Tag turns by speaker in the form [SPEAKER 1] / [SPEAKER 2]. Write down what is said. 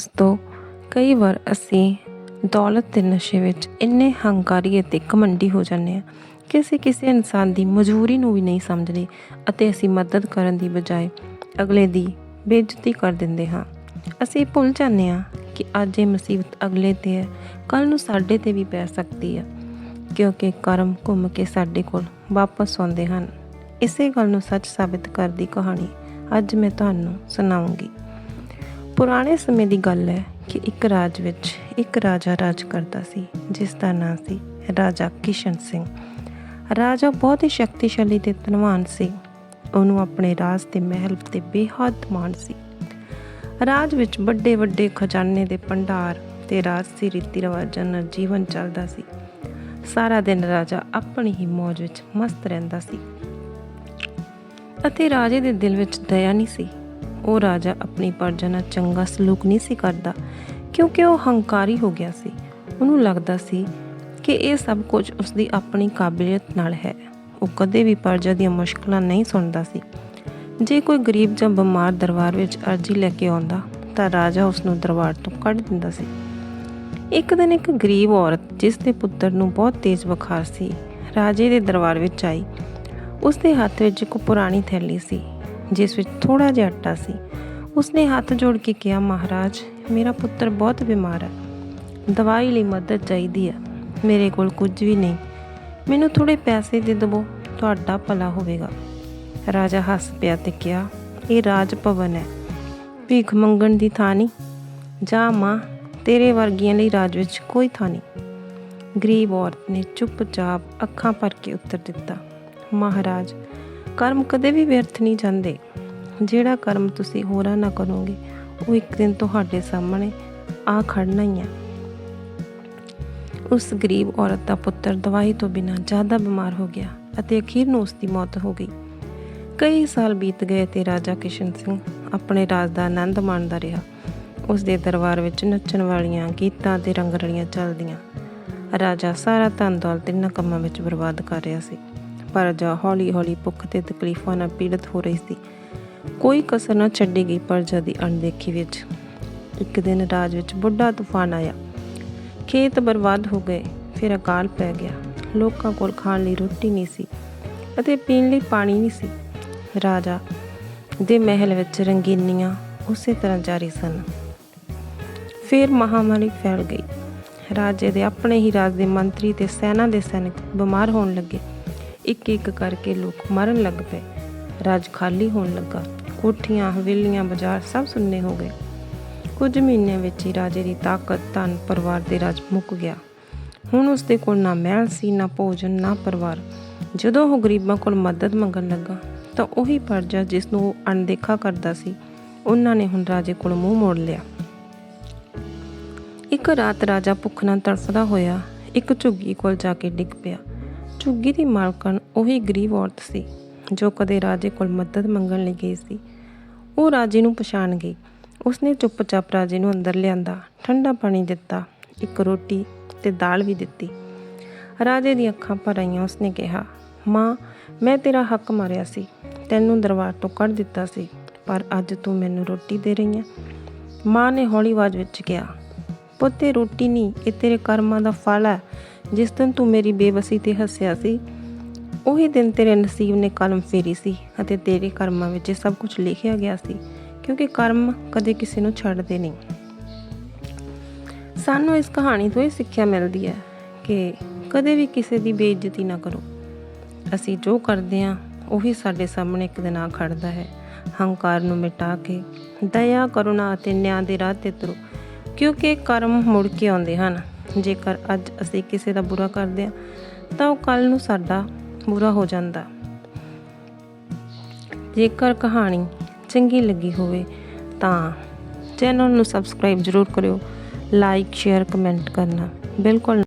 [SPEAKER 1] ਉਸ ਤੋਂ ਕਈ ਵਾਰ ਅਸੀਂ ਦੌਲਤ ਦੇ ਨਸ਼ੇ ਵਿੱਚ ਇੰਨੇ ਹੰਕਾਰੀ ਅਤੇ ਘਮੰਡੀ ਹੋ ਜਾਂਦੇ ਹਾਂ ਕਿ ਅਸੀਂ ਕਿਸੇ ਇਨਸਾਨ ਦੀ ਮਜਬੂਰੀ ਨੂੰ ਵੀ ਨਹੀਂ ਸਮਝਦੇ ਅਤੇ ਅਸੀਂ ਮਦਦ ਕਰਨ ਦੀ ਬਜਾਏ ਅਗਲੇ ਦੀ ਬੇਇੱਜ਼ਤੀ ਕਰ ਦਿੰਦੇ ਹਾਂ। ਅਸੀਂ ਭੁੱਲ ਜਾਂਦੇ ਹਾਂ ਕਿ ਅੱਜ ਇਹ ਮੁਸੀਬਤ ਅਗਲੇ ਤੇ ਹੈ ਕੱਲ ਨੂੰ ਸਾਡੇ ਤੇ ਵੀ ਪੈ ਸਕਦੀ ਹੈ, ਕਿਉਂਕਿ ਕਰਮ ਘੁੰਮ ਕੇ ਸਾਡੇ ਕੋਲ ਵਾਪਸ ਆਉਂਦੇ ਹਨ। ਇਸੇ ਗੱਲ ਨੂੰ ਸੱਚ ਸਾਬਿਤ ਕਰਦੀ ਕਹਾਣੀ ਅੱਜ ਮੈਂ ਤੁਹਾਨੂੰ ਸੁਣਾਉਂਗੀ। ਪੁਰਾਣੇ ਸਮੇਂ ਦੀ ਗੱਲ ਹੈ ਕਿ ਇੱਕ ਰਾਜ ਵਿੱਚ ਇੱਕ ਰਾਜਾ ਰਾਜ ਕਰਦਾ ਸੀ, ਜਿਸ ਦਾ ਨਾਂ ਸੀ ਰਾਜਾ ਕਿਸ਼ਨ ਸਿੰਘ। ਰਾਜਾ ਬਹੁਤ ਹੀ ਸ਼ਕਤੀਸ਼ਾਲੀ ਤੇ ਧਨਵਾਨ ਸੀ। ਉਹਨੂੰ ਆਪਣੇ ਰਾਜ ਤੇ ਮਹਿਲ ਤੇ ਬੇਹੱਦ ਮਾਣ ਸੀ। ਰਾਜ ਵਿੱਚ ਵੱਡੇ ਵੱਡੇ ਖਜ਼ਾਨੇ ਦੇ ਭੰਡਾਰ ਤੇ ਰਾਜਸੀ ਰੀਤੀ ਰਿਵਾਜਾਂ ਨਾਲ ਜੀਵਨ ਚੱਲਦਾ ਸੀ। ਸਾਰਾ ਦਿਨ ਰਾਜਾ ਆਪਣੀ ਹੀ ਮौज ਵਿੱਚ ਮਸਤ ਰਹਿੰਦਾ ਸੀ। ਅਤੇ ਰਾਜੇ ਦੇ ਦਿਲ ਵਿੱਚ ਦਇਆ ਨਹੀਂ ਸੀ। ਉਹ ਰਾਜਾ ਆਪਣੀ ਪਰਜਾ ਨਾਲ ਚੰਗਾ ਸਲੂਕ ਨਹੀਂ ਸੀ ਕਰਦਾ, ਕਿਉਂਕਿ ਉਹ ਹੰਕਾਰੀ ਹੋ ਗਿਆ ਸੀ। ਉਹਨੂੰ ਲੱਗਦਾ ਸੀ ਕਿ ਇਹ ਸਭ ਕੁਝ ਉਸ ਦੀ ਆਪਣੀ ਕਾਬਲੀਅਤ ਨਾਲ ਹੈ। ਉਹ ਕਦੇ ਵੀ ਪਰਜਾ ਦੀਆਂ ਮੁਸ਼ਕਲਾਂ ਨਹੀਂ ਸੁਣਦਾ ਸੀ। ਜੇ ਕੋਈ ਗਰੀਬ ਜਾਂ ਬਿਮਾਰ ਦਰਬਾਰ ਵਿੱਚ ਅਰਜ਼ੀ ਲੈ ਕੇ ਆਉਂਦਾ, ਤਾਂ ਰਾਜਾ ਉਸ ਨੂੰ ਦਰਬਾਰ ਤੋਂ ਕੱਢ ਦਿੰਦਾ ਸੀ। ਇੱਕ ਦਿਨ ਇੱਕ ਗਰੀਬ ਔਰਤ, ਜਿਸ ਦੇ ਪੁੱਤਰ ਨੂੰ ਬਹੁਤ ਤੇਜ਼ ਬੁਖਾਰ ਸੀ, ਰਾਜੇ ਦੇ ਦਰਬਾਰ ਵਿੱਚ ਆਈ। ਉਸ ਦੇ ਹੱਥ ਵਿੱਚ ਇੱਕ ਪੁਰਾਣੀ ਥੈਲੀ ਸੀ। ਜਿਸ ਵਿੱਚ ਥੋੜਾ ਜਿਹਾ ਆਟਾ ਸੀ। ਉਸਨੇ ਹੱਥ ਜੋੜ ਕੇ ਕਿਹਾ, ਮਹਾਰਾਜ, ਮੇਰਾ ਪੁੱਤਰ ਬਹੁਤ ਬਿਮਾਰ ਹੈ। ਦਵਾਈ ਲਈ ਮਦਦ ਚਾਹੀਦੀ ਹੈ। ਮੇਰੇ ਕੋਲ ਕੁਝ ਵੀ ਨਹੀਂ। ਮੈਨੂੰ ਥੋੜੇ ਪੈਸੇ ਦੇ ਦਿਵੋ। ਤੁਹਾਡਾ ਭਲਾ ਹੋਵੇਗਾ। ਰਾਜਾ ਹੱਸ ਪਿਆ ਤੇ ਕਿਹਾ, ਇਹ ਰਾਜ ਭਵਨ ਹੈ। ਭੀਖ ਮੰਗਣ ਦੀ ਥਾਂ ਨਹੀਂ। ਜਾ ਮਾਂ, ਤੇਰੇ ਵਰਗੀਆਂ ਲਈ ਰਾਜ ਵਿੱਚ ਕੋਈ ਥਾਂ ਨਹੀਂ। ਗਰੀਬ ਔਰਤ ਨੇ ਚੁੱਪਚਾਪ ਅੱਖਾਂ ਭਰ ਕੇ ਉੱਤਰ ਦਿੱਤਾ, ਮਹਾਰਾਜ ਕਰਮ ਕਦੇ ਵੀ ਵਿਅਰਥ ਨਹੀਂ ਜਾਂਦੇ। ਜਿਹੜਾ ਕਰਮ ਤੁਸੀਂ ਹੋਰਾਂ ਨਾ ਕਰੋਗੇ, ਉਹ ਇੱਕ ਦਿਨ ਤੁਹਾਡੇ ਸਾਹਮਣੇ ਆ ਖੜਨਾ ਹੀ ਹੈ ਉਸ ਗਰੀਬ ਔਰਤ ਦਾ ਪੁੱਤਰ ਦਵਾਈ ਤੋਂ ਬਿਨਾਂ ਜ਼ਿਆਦਾ ਬਿਮਾਰ ਹੋ ਗਿਆ ਅਤੇ ਅਖੀਰ ਨੂੰ ਉਸ ਦੀ ਮੌਤ ਹੋ ਗਈ। ਕਈ ਸਾਲ ਬੀਤ ਗਏ ਤੇ ਰਾਜਾ ਕਿਸ਼ਨ ਸਿੰਘ ਆਪਣੇ ਰਾਜ ਦਾ ਆਨੰਦ ਮਾਣਦਾ ਰਿਹਾ। ਉਸ ਦੇ ਦਰਬਾਰ ਵਿੱਚ ਨੱਚਣ ਵਾਲੀਆਂ ਗੀਤਾਂ ਤੇ ਰੰਗਰਲੀਆਂ ਚੱਲਦੀਆਂ। ਰਾਜਾ ਸਾਰਾ ਧਨ ਦੌਲਤ ਇਹਨਾਂ ਕੰਮਾਂ ਵਿੱਚ ਬਰਬਾਦ ਕਰ ਰਿਹਾ ਸੀ। ਪ੍ਰਜਾ ਹੌਲੀ-ਹੌਲੀ ਭੁੱਖ ਤੇ ਤਕਲੀਫਾਂ ਨਾਲ ਪੀੜਤ ਹੋ ਰਹੀ ਸੀ। ਕੋਈ ਕਸਰ ਨਾ ਛੱਡੀ ਗਈ ਪ੍ਰਜਾ ਦੀ ਅਣਦੇਖੀ ਵਿੱਚ। ਇੱਕ ਦਿਨ ਰਾਜ ਵਿੱਚ ਬੁੱਢਾ ਤੂਫਾਨ ਆਇਆ। ਖੇਤ ਬਰਬਾਦ ਹੋ ਗਏ, ਫਿਰ ਅਕਾਲ ਪੈ ਗਿਆ। ਲੋਕਾਂ ਕੋਲ ਖਾਣ ਲਈ ਰੋਟੀ ਨਹੀਂ ਸੀ ਅਤੇ ਪੀਣ ਲਈ ਪਾਣੀ ਨਹੀਂ ਸੀ। ਰਾਜਾ ਦੇ ਮਹਿਲ ਵਿੱਚ ਰੰਗੀਨੀਆਂ ਉਸੇ ਤਰ੍ਹਾਂ ਜਾਰੀ ਸਨ। ਫਿਰ ਮਹਾਮਾਰੀ ਫੈਲ ਗਈ। ਰਾਜੇ ਦੇ ਆਪਣੇ ਹੀ ਰਾਜ ਦੇ ਮੰਤਰੀ ਤੇ ਸੈਨਾ ਦੇ ਸੈਨਿਕ ਬਿਮਾਰ ਹੋਣ ਲੱਗੇ। ਇੱਕ ਇੱਕ ਕਰਕੇ ਲੋਕ ਮਰਨ ਲੱਗ ਪਏ। ਰਾਜ ਖਾਲੀ ਹੋਣ ਲੱਗਾ। ਕੋਠੀਆਂ, ਹਵੇਲੀਆਂ, ਬਾਜ਼ਾਰ ਸਭ ਸੁੰਨੇ ਹੋ ਗਏ। ਕੁਝ ਮਹੀਨਿਆਂ ਵਿੱਚ ਹੀ ਰਾਜੇ ਦੀ ਤਾਕਤ, ਧਨ, ਪਰਿਵਾਰ ਦੇ ਰਾਜ ਮੁੱਕ ਗਿਆ। ਹੁਣ ਉਸ ਦੇ ਕੋਲ ਨਾ ਮਹਿਲ ਸੀ, ਨਾ ਭੋਜਨ, ਨਾ ਪਰਿਵਾਰ। ਜਦੋਂ ਉਹ ਗਰੀਬਾਂ ਕੋਲ ਮਦਦ ਮੰਗਣ ਲੱਗਾ, ਤਾਂ ਉਹੀ ਪਰਜਾ ਜਿਸ ਨੂੰ ਉਹ ਅਣਦੇਖਾ ਕਰਦਾ ਸੀ, ਉਹਨਾਂ ਨੇ ਹੁਣ ਰਾਜੇ ਕੋਲ ਮੂੰਹ ਮੋੜ ਲਿਆ। ਇੱਕ ਰਾਤ ਰਾਜਾ ਭੁੱਖ ਨਾਲ ਤੜਫਦਾ ਹੋਇਆ, ਇੱਕ ਝੁੱਗੀ ਕੋਲ ਜਾ ਕੇ ਡਿੱਗ ਪਿਆ। ਝੁੱਗੀ ਦੀ ਮਾਲਕਣ ਉਹੀ ਗਰੀਬ ਔਰਤ ਸੀ, ਜੋ ਕਦੇ ਰਾਜੇ ਕੋਲ ਮਦਦ ਮੰਗਣ ਲਈ ਗਈ ਸੀ। ਉਹ ਰਾਜੇ ਨੂੰ ਪਛਾਣ ਗਈ। ਉਸਨੇ ਚੁੱਪਚਾਪ ਰਾਜੇ ਨੂੰ ਅੰਦਰ ਲਿਆਂਦਾ, ਠੰਡਾ ਪਾਣੀ ਦਿੱਤਾ, ਇੱਕ ਰੋਟੀ ਤੇ ਦਾਲ ਵੀ ਦਿੱਤੀ। ਰਾਜੇ ਦੀਆਂ ਅੱਖਾਂ ਭਰ ਆਈਆਂ, ਉਸਨੇ ਕਿਹਾ, ਮਾਂ, ਮੈਂ ਤੇਰਾ ਹੱਕ ਮਾਰਿਆ ਸੀ, ਤੈਨੂੰ ਦਰਬਾਰ ਤੋਂ ਕੱਢ ਦਿੱਤਾ ਸੀ, ਪਰ ਅੱਜ ਤੂੰ ਮੈਨੂੰ ਰੋਟੀ ਦੇ ਰਹੀ ਹੈ ਮਾਂ ਨੇ ਹੌਲੀ ਆਵਾਜ਼ ਵਿੱਚ ਕਿਹਾ, ਪੁੱਤੇ, ਰੋਟੀ ਨਹੀਂ, ਇਹ ਤੇਰੇ ਕਰਮਾਂ ਦਾ ਫਲ ਹੈ। ਜਿਸ ਦਿਨ ਤੂੰ ਮੇਰੀ ਬੇਬਸੀ ਤੇ ਹੱਸਿਆ ਸੀ, ਉਹੀ ਦਿਨ ਤੇਰੇ ਨਸੀਬ ਨੇ ਕਲਮ ਫੇਰੀ ਸੀ ਅਤੇ ਤੇਰੇ ਕਰਮਾਂ ਵਿੱਚ ਸਭ ਕੁਝ ਲਿਖਿਆ ਗਿਆ ਸੀ, ਕਿਉਂਕਿ ਕਰਮ ਕਦੇ ਕਿਸੇ ਨੂੰ ਛੱਡਦੇ ਨਹੀਂ। ਸਾਨੂੰ ਇਸ ਕਹਾਣੀ ਤੋਂ ਇਹ ਸਿੱਖਿਆ ਮਿਲਦੀ ਹੈ ਕਿ ਕਦੇ ਵੀ ਕਿਸੇ ਦੀ ਬੇਇੱਜ਼ਤੀ ਨਾ ਕਰੋ। ਅਸੀਂ ਜੋ ਕਰਦੇ ਹਾਂ, ਉਹੀ ਸਾਡੇ ਸਾਹਮਣੇ ਇੱਕ ਦਿਨ ਆ ਖੜਦਾ ਹੈ। ਹੰਕਾਰ ਨੂੰ ਮਿਟਾ ਕੇ ਦਇਆ, ਕਰੁਣਾ ਅਤੇ ਨਿਆਂ ਦੇ ਰਾਹ ਤੇ ਤੁਰੋ, ਕਿਉਂਕਿ ਕਰਮ ਮੁੜ ਕੇ ਆਉਂਦੇ ਹਨ। ਜੇਕਰ ਅੱਜ ਅਸੀਂ ਕਿਸੇ ਦਾ ਬੁਰਾ ਕਰਦੇ ਹਾਂ, ਤਾਂ ਉਹ ਕੱਲ ਨੂੰ ਸਾਡਾ ਬੁਰਾ ਹੋ ਜਾਂਦਾ। ਜੇਕਰ ਕਹਾਣੀ ਚੰਗੀ ਲੱਗੀ ਹੋਵੇ, ਤਾਂ ਚੈਨਲ ਨੂੰ ਸਬਸਕ੍ਰਾਈਬ ਜ਼ਰੂਰ ਕਰਿਓ, ਲਾਈਕ, ਸ਼ੇਅਰ, ਕਮੈਂਟ ਕਰਨਾ ਬਿਲਕੁਲ